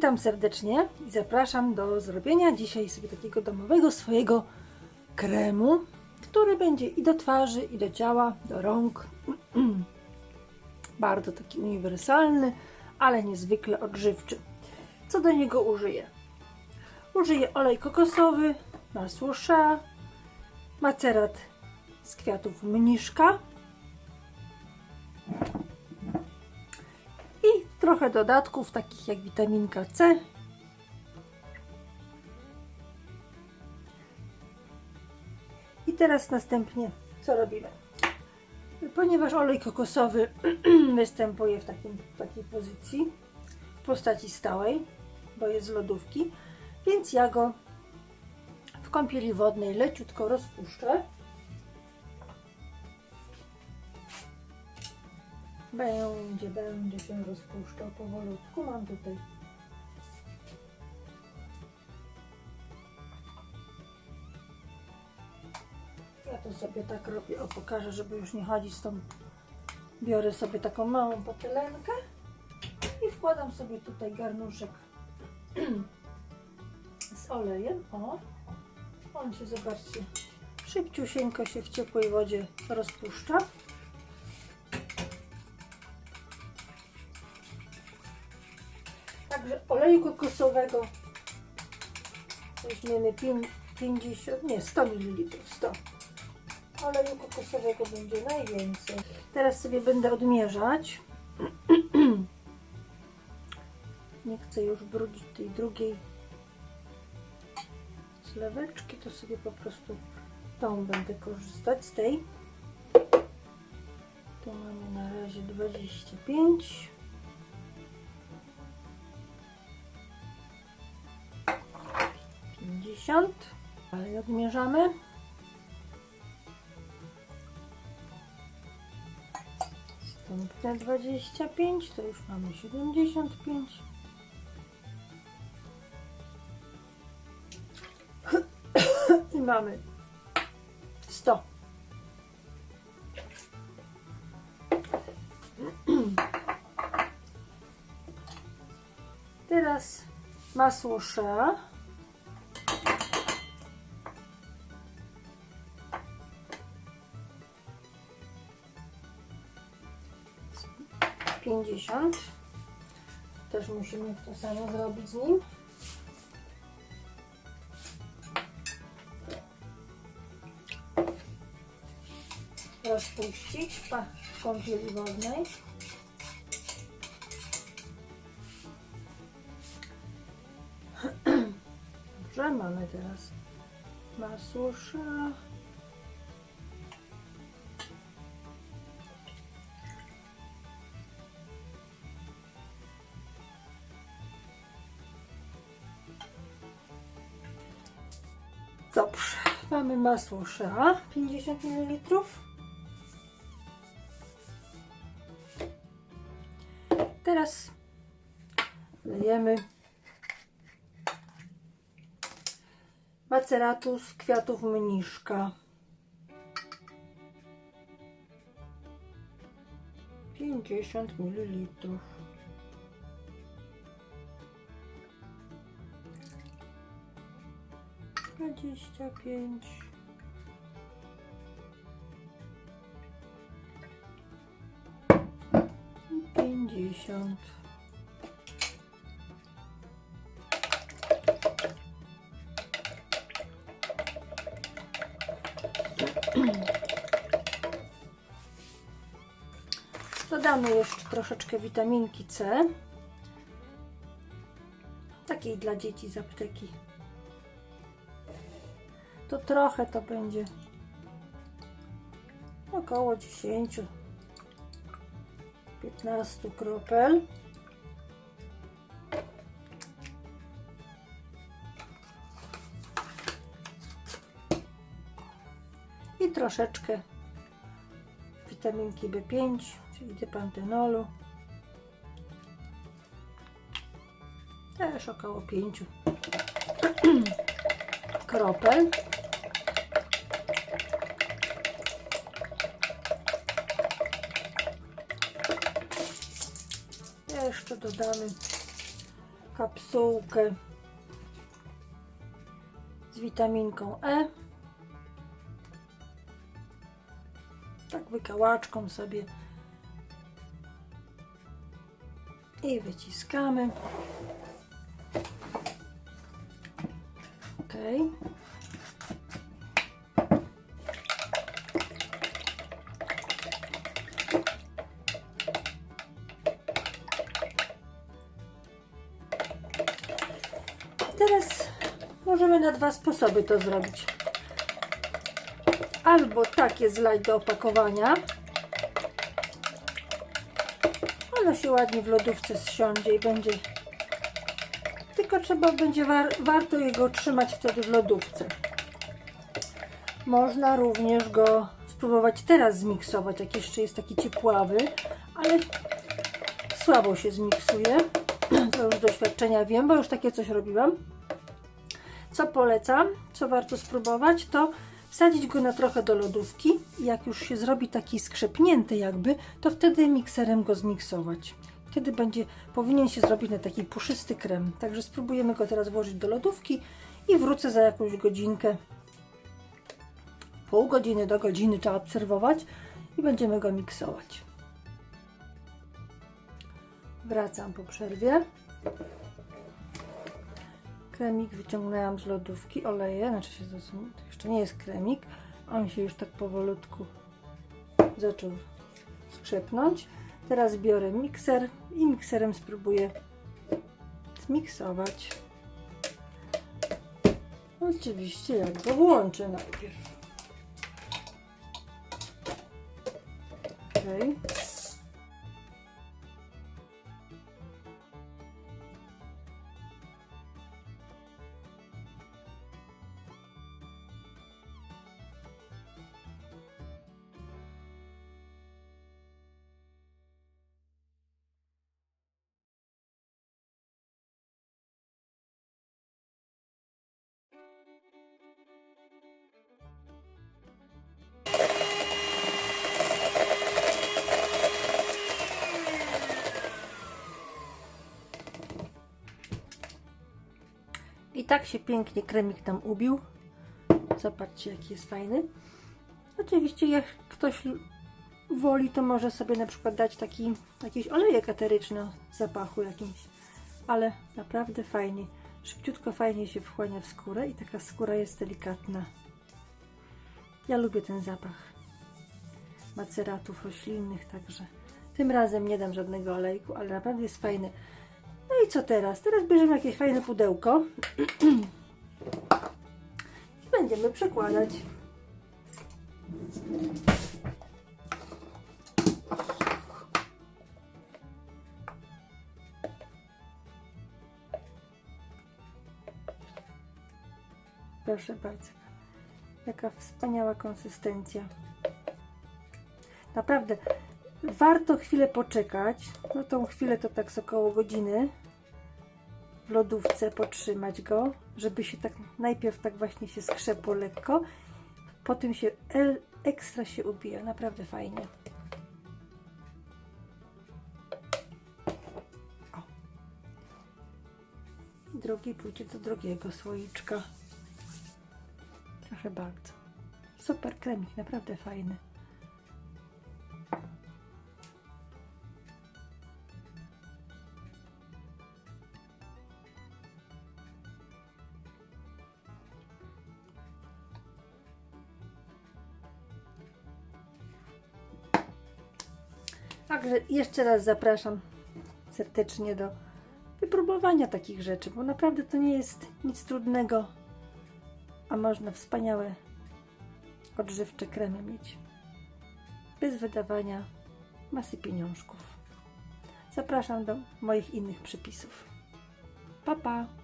Witam serdecznie i zapraszam do zrobienia dzisiaj sobie takiego domowego swojego kremu, który będzie i do twarzy, i do ciała, do rąk. Bardzo taki uniwersalny, ale niezwykle odżywczy. Co do niego użyję? Użyję olej kokosowy, masło shea, macerat z kwiatów mniszka trochę dodatków takich jak witaminka C. I teraz następnie co robimy? Ponieważ olej kokosowy występuje w, takim, w takiej pozycji, w postaci stałej, bo jest z lodówki, więc ja go w kąpieli wodnej leciutko rozpuszczę. Będzie, będzie się rozpuszczał powolutku. Mam tutaj Ja to sobie tak robię, o pokażę, żeby już nie chodzić z tą. Biorę sobie taką małą patelenkę i wkładam sobie tutaj garnuszek z olejem. O, on się, zobaczcie, szybciusieńko się w ciepłej wodzie rozpuszcza. Także oleju kokosowego weźmiemy pię- 50, nie 100 ml, 100. Oleju kokosowego będzie najwięcej. Teraz sobie będę odmierzać. Nie chcę już brudzić tej drugiej zleweczki, to sobie po prostu tą będę korzystać z tej. Tu mamy na razie 25. 150. Dalej odmierzamy. Następne 25, to już mamy 75. I mamy 100. Teraz masło sza. 50. Też musimy to samo zrobić z nim. Rozpuścić w kąpieli wodnej. Dobrze, mamy teraz masłusza. Dobrze, mamy masło shea 50 ml. Teraz lejemy maceratu z kwiatów mniszka. 50 ml. Dwadzieścia pięć. Pięćdziesiąt. Dodamy jeszcze troszeczkę witaminki C. Takiej dla dzieci z apteki. To trochę to będzie około 10 15 kropel. I troszeczkę witaminki B5, czyli dypantenolu. Też około 5 kropel. Dodamy kapsułkę z witaminką E. Tak wykałaczką sobie i wyciskamy. Ok. Teraz możemy na dwa sposoby to zrobić. Albo takie zlać do opakowania. Ono się ładnie w lodówce zsiądzie i będzie. Tylko trzeba będzie war, warto jego trzymać wtedy w lodówce. Można również go spróbować teraz zmiksować, jak jeszcze jest taki ciepławy, ale słabo się zmiksuje. To już z doświadczenia wiem, bo już takie coś robiłam. Co polecam, co warto spróbować, to wsadzić go na trochę do lodówki jak już się zrobi taki skrzepnięty jakby, to wtedy mikserem go zmiksować. Wtedy będzie, powinien się zrobić na taki puszysty krem. Także spróbujemy go teraz włożyć do lodówki i wrócę za jakąś godzinkę. Pół godziny do godziny trzeba obserwować i będziemy go miksować. Wracam po przerwie. Kremik wyciągnęłam z lodówki, oleję, znaczy się to, są- to jeszcze nie jest kremik, on się już tak powolutku zaczął skrzepnąć. Teraz biorę mikser i mikserem spróbuję zmiksować. Oczywiście jak go włączę najpierw. I tak się pięknie kremik tam ubił. Zobaczcie, jaki jest fajny. Oczywiście, jak ktoś woli, to może sobie na przykład dać taki jakiś olejek eteryczny zapachu jakimś. Ale naprawdę fajnie. Szybciutko fajnie się wchłania w skórę i taka skóra jest delikatna. Ja lubię ten zapach maceratów roślinnych, także tym razem nie dam żadnego olejku, ale naprawdę jest fajny. No i co teraz? Teraz bierzemy jakieś fajne pudełko i będziemy przekładać. Proszę bardzo. Jaka wspaniała konsystencja. Naprawdę, warto chwilę poczekać. No tą chwilę to tak z około godziny w lodówce potrzymać go, żeby się tak najpierw tak właśnie się skrzepło lekko. Potem się ekstra się ubija. Naprawdę fajnie. O. Drugi pójdzie do drugiego słoiczka. Proszę bardzo. Super kremik, naprawdę fajny. Także jeszcze raz zapraszam serdecznie do wypróbowania takich rzeczy, bo naprawdę to nie jest nic trudnego, a można wspaniałe odżywcze kremy mieć bez wydawania masy pieniążków. Zapraszam do moich innych przepisów. Pa, pa!